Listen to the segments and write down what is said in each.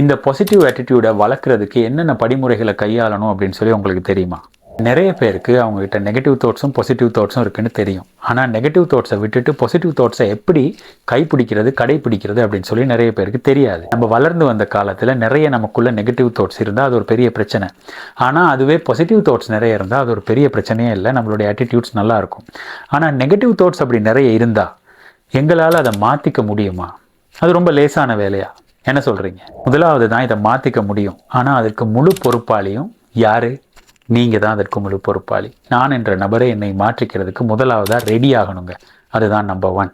இந்த பாசிட்டிவ் ஆட்டிடியூடை வளர்க்குறதுக்கு என்னென்ன படிமுறைகளை கையாளணும் அப்படின்னு சொல்லி உங்களுக்கு தெரியுமா? நிறைய பேருக்கு அவங்ககிட்ட நெகட்டிவ் தாட்ஸும் பாசிட்டிவ் தாட்ஸும் இருக்குன்னு தெரியும். ஆனால் நெகட்டிவ் தாட்ஸை விட்டுட்டு பாசிட்டிவ் தாட்ஸை எப்படி கைப்பிடிக்கிறது கடைப்பிடிக்கிறது அப்படின்னு சொல்லி நிறைய பேருக்கு தெரியாது. நம்ம வளர்ந்து வந்த காலத்தில் நிறைய நமக்குள்ள நெகட்டிவ் தாட்ஸ் இருந்தால் அது ஒரு பெரிய பிரச்சனை. ஆனால் அதுவே பாசிட்டிவ் தாட்ஸ் நிறைய இருந்தால் அது ஒரு பெரிய பிரச்சனையே இல்லை. நம்மளுடைய ஆட்டிடியூட்ஸ் நல்லாயிருக்கும் ஆனால் நெகட்டிவ் தாட்ஸ் அப்படி நிறைய இருந்தால் எங்களால் அதை மாற்றிக்க முடியுமா? அது ரொம்ப லேசான வேலையாக என்ன சொல்கிறீங்க முதலாவது தான் இதை மாற்றிக்க முடியும். ஆனால் அதுக்கு முழு பொறுப்பாளியும் யார்? நீங்கள் தான் அதற்கு முழு பொறுப்பாளி. நான் என்ற நபரை என்னை மாற்றிக்கிறதுக்கு முதலாவதாக ரெடி ஆகணுங்க. அதுதான் நம்பர் ஒன்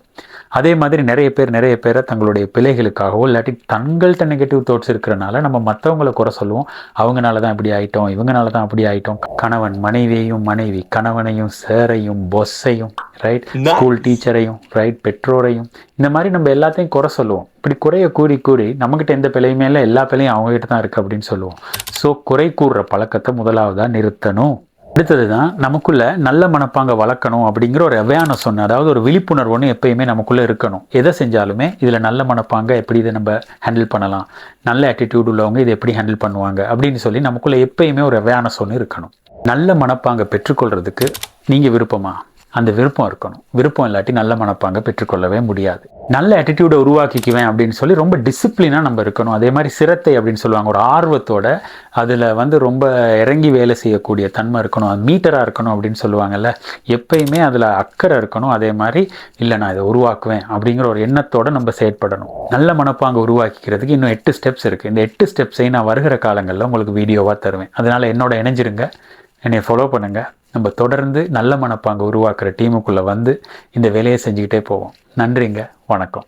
அதே மாதிரி நிறைய பேர் நிறைய பேரை தங்களுடைய பிள்ளைகளுக்காகவோ இல்லாட்டி தங்கள்கிட்ட நெகட்டிவ் தாட்ஸ் இருக்கிறனால நம்ம மற்றவங்கள குறை சொல்லுவோம். அவங்கனால தான் இப்படி ஆயிட்டோம் இவங்கனால தான் அப்படி ஆயிட்டோம். கணவன் மனைவியையும் மனைவி கணவனையும் சேரையும் பொஸ்ஸையும் ரைட் ஸ்கூல் டீச்சரையும் ரைட் பெற்றோரையும். இந்த மாதிரி நம்ம எல்லாத்தையும் குறை சொல்லுவோம். இப்படி குறைய கூறி கூறி நம்மகிட்ட எந்த பிழையுமே இல்லை எல்லா பிழையும் அவங்ககிட்ட தான் இருக்குது அப்படின்னு சொல்லுவோம். ஸோ குறை கூறுற பழக்கத்தை முதலாவதாக நிறுத்தணும். அடுத்தது தான் நமக்குள்ள நல்ல மனப்பாங்க வளர்க்கணும் அப்படிங்கிற ஒரு அவேர்னஸ் ஒன்று அதாவது ஒரு விழிப்புணர்வு ஒன்று எப்பயுமே நமக்குள்ளே இருக்கணும். எதை செஞ்சாலுமே இதில் நல்ல மனப்பாங்க எப்படி இதை நம்ம ஹேண்டில் பண்ணலாம் நல்ல ஆட்டிடியூட் உள்ளவங்க இதை எப்படி ஹேண்டில் பண்ணுவாங்க அப்படின்னு சொல்லி நமக்குள்ளே எப்பயுமே ஒரு அவேர்னஸ் ஒன்று இருக்கணும். நல்ல மனப்பாங்க பெற்றுக்கொள்றதுக்கு நீங்கள் விருப்பமா? அந்த விருப்பம் இருக்கணும். விருப்பம் இல்லாட்டி நல்ல மனப்பாங்க பெற்றுக்கொள்ளவே முடியாது. நல்ல ஆட்டிடியூடை உருவாக்கிக்குவேன் அப்படின்னு சொல்லி ரொம்ப டிசிப்ளினாக நம்ம இருக்கணும். அதே மாதிரி சிரத்தை அப்படின்னு சொல்லுவாங்க. ஒரு ஆர்வத்தோட அதில் வந்து ரொம்ப இறங்கி வேலை செய்யக்கூடிய தன்மை இருக்கணும். அது மீட்டராக இருக்கணும் அப்படின்னு சொல்லுவாங்கல்ல. எப்பயுமே அதில் அக்கறை இருக்கணும். அதே மாதிரி இல்லை நான் இதை உருவாக்குவேன். அப்படிங்கிற ஒரு எண்ணத்தோடு நம்ம செயற்படணும். நல்ல மனப்பாங்க உருவாக்கிக்கிறதுக்கு இன்னும் எட்டு ஸ்டெப்ஸ் இருக்குது இந்த எட்டு ஸ்டெப்ஸையும் நான் வருகிற காலங்களில் உங்களுக்கு வீடியோவாக தருவேன். அதனால் என்னோட இணைஞ்சிருங்க. என்னை ஃபாலோ பண்ணுங்கள் நம்ம தொடர்ந்து நல்ல மனப்பாங்க உருவாக்குற டீமுக்குள்ளே வந்து இந்த வேலையை செஞ்சுக்கிட்டே போவோம். நன்றிங்க. வணக்கம்.